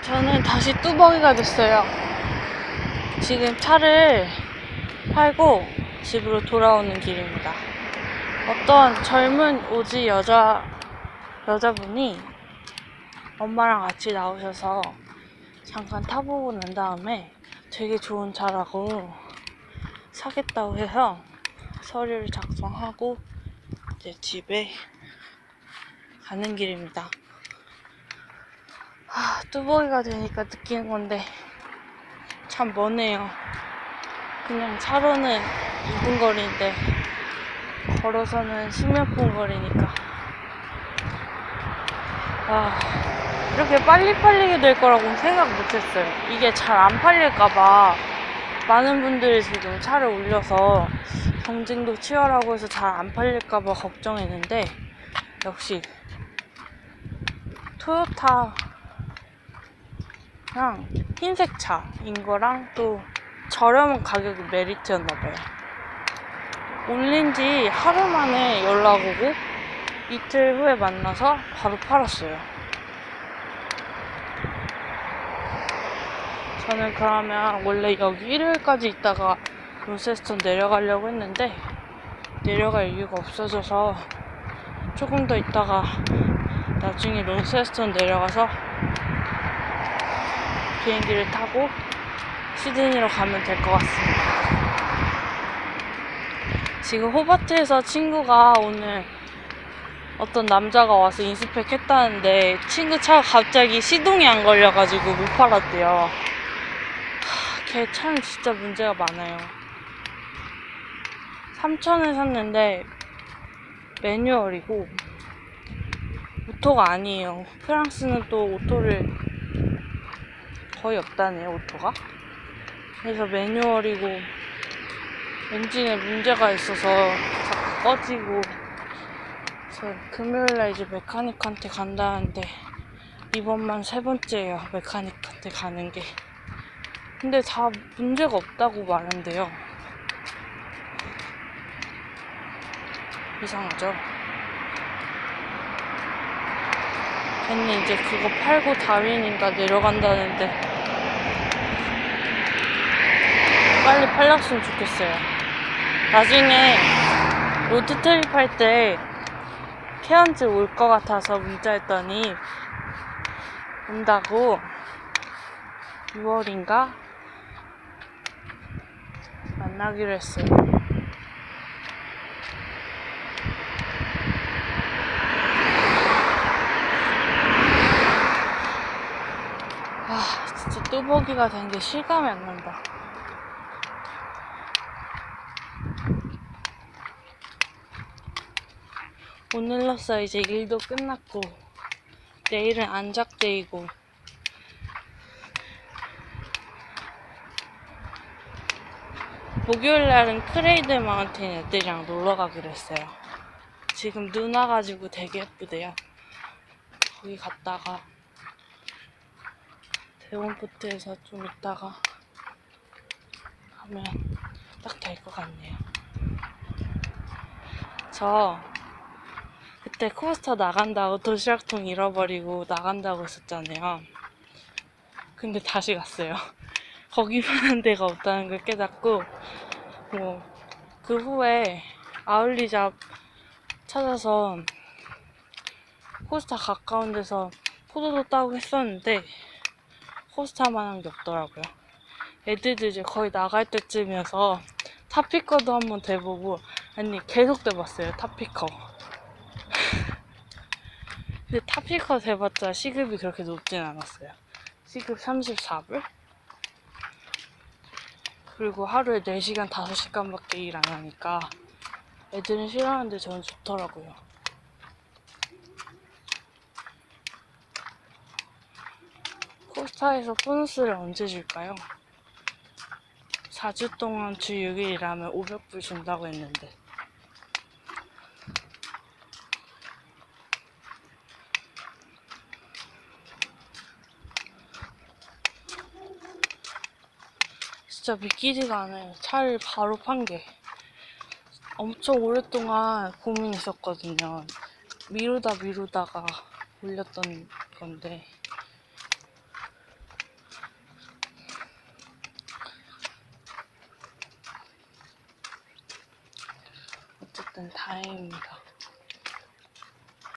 저는 다시 뚜벅이가 됐어요. 지금 차를 팔고 집으로 돌아오는 길입니다. 어떤 젊은 오지 여자, 여자분이 엄마랑 같이 나오셔서 잠깐 타보고 난 다음에 되게 좋은 차라고 사겠다고 해서 서류를 작성하고 이제 집에 가는 길입니다. 아, 뚜벅이가 되니까 느끼는 건데 참 머네요. 그냥 차로는 2분 거리인데 걸어서는 10몇 분 거리니까 아, 이렇게 빨리빨리 될 거라고 생각 못했어요. 이게 잘 안 팔릴까봐 많은 분들이 지금 차를 올려서 경쟁도 치열하고 해서 잘 안 팔릴까봐 걱정했는데 역시 토요타 그냥 흰색 차인 거랑 또 저렴한 가격이 메리트였나 봐요. 올린 지 하루 만에 연락 오고 이틀 후에 만나서 바로 팔았어요. 저는 그러면 원래 여기 일요일까지 있다가 론세스턴 내려가려고 했는데 내려갈 이유가 없어져서 조금 더 있다가 나중에 론세스턴 내려가서 비행기를 타고 시드니로 가면 될 것 같습니다. 지금 호바트에서 친구가 오늘 어떤 남자가 와서 인스펙 했다는데 친구 차가 갑자기 시동이 안 걸려가지고 못 팔았대요. 하, 걔 차는 진짜 문제가 많아요. 3천에 샀는데 매뉴얼이고 오토가 아니에요. 프랑스는 또 오토를 거의 없다네요, 오토가. 그래서 매뉴얼이고 엔진에 문제가 있어서 자꾸 꺼지고 그래서 금요일날 이제 메카닉한테 간다는데 이번만 세 번째예요, 메카닉한테 가는 게. 근데 다 문제가 없다고 말한대요. 이상하죠? 걔는 이제 그거 팔고 다윈인가 내려간다는데 빨리 팔렸으면 좋겠어요. 나중에 로드 트립 할 때 케언즈 올 것 같아서 문자 했더니 온다고 6월인가 만나기로 했어요. 아, 진짜 뚜벅이가 된 게 실감이 안 난다. 오늘로써 이제 일도 끝났고, 내일은 안작데이고, 목요일 날은 크레이드 마운틴 애들이랑 놀러 가기로 했어요. 지금 눈 와가지고 되게 예쁘대요. 거기 갔다가 대원포트에서 좀 있다가 가면 딱 될 것 같네요. 저 그때 코스터 나간다고 도시락통 잃어버리고 나간다고 했었잖아요. 근데 다시 갔어요. 거기만한 데가 없다는 걸 깨닫고 뭐 그 후에 아울리잡 찾아서 코스타 가까운 데서 포도도 따고 했었는데 코스타만 한 게 없더라고요. 애들도 이제 거의 나갈 때쯤이어서 타피커도 한번 돼보고 아니 계속 돼봤어요 타피커. 근데 타피커 돼봤자 시급이 그렇게 높진 않았어요. 시급 34불? 그리고 하루에 4시간, 5시간밖에 일 안 하니까 애들은 싫어하는데 저는 좋더라고요. 코스타에서 보너스를 언제 줄까요? 4주 동안 주 6일 일하면 500불 준다고 했는데. 진짜 믿기지가 않아요. 차를 바로 판 게. 엄청 오랫동안 고민했었거든요. 미루다 미루다가 올렸던 건데. 어쨌든 다행입니다.